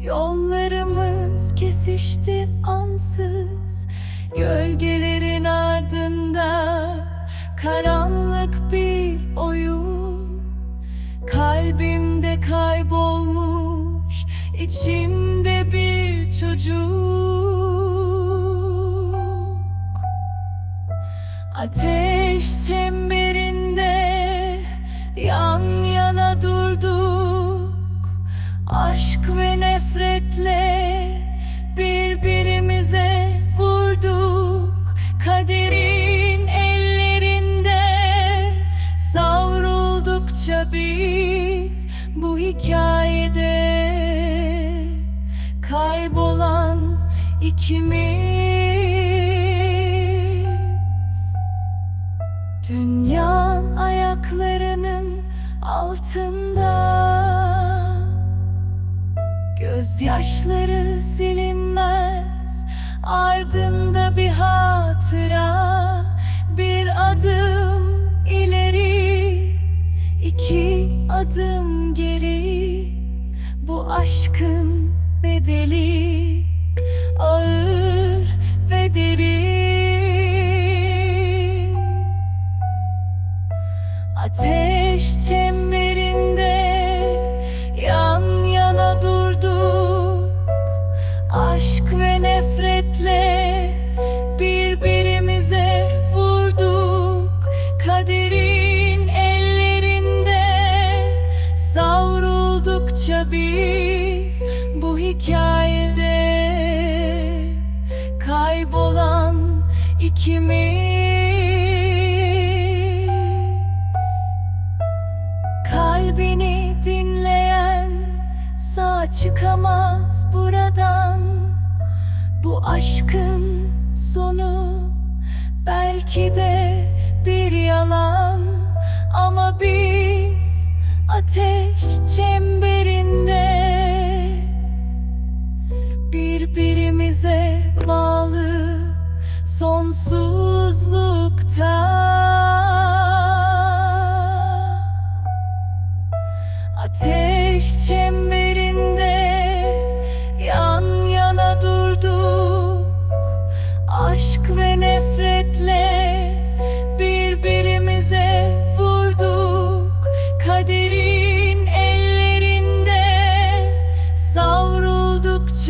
Yollarımız kesişti ansız Gölgelerin ardında Karanlık bir oyun. Kalbimde kaybolmuş içimde bir çocuk. Ateş çemberinde bu hikayede kaybolan ikimiz. Dünya ayaklarının altında Gözyaşları silinmez. Ardında bir hatıra Bir adım ileri iki adım aşkın bedeli Ağır ve derin. Ateş çemberinde biz bu hikayede kaybolan ikimiz. Kalbini dinleyen sağ çıkamaz buradan. Bu aşkın sonu belki de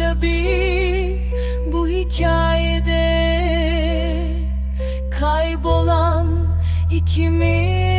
savruldukça biz bu hikayede kaybolan ikimiz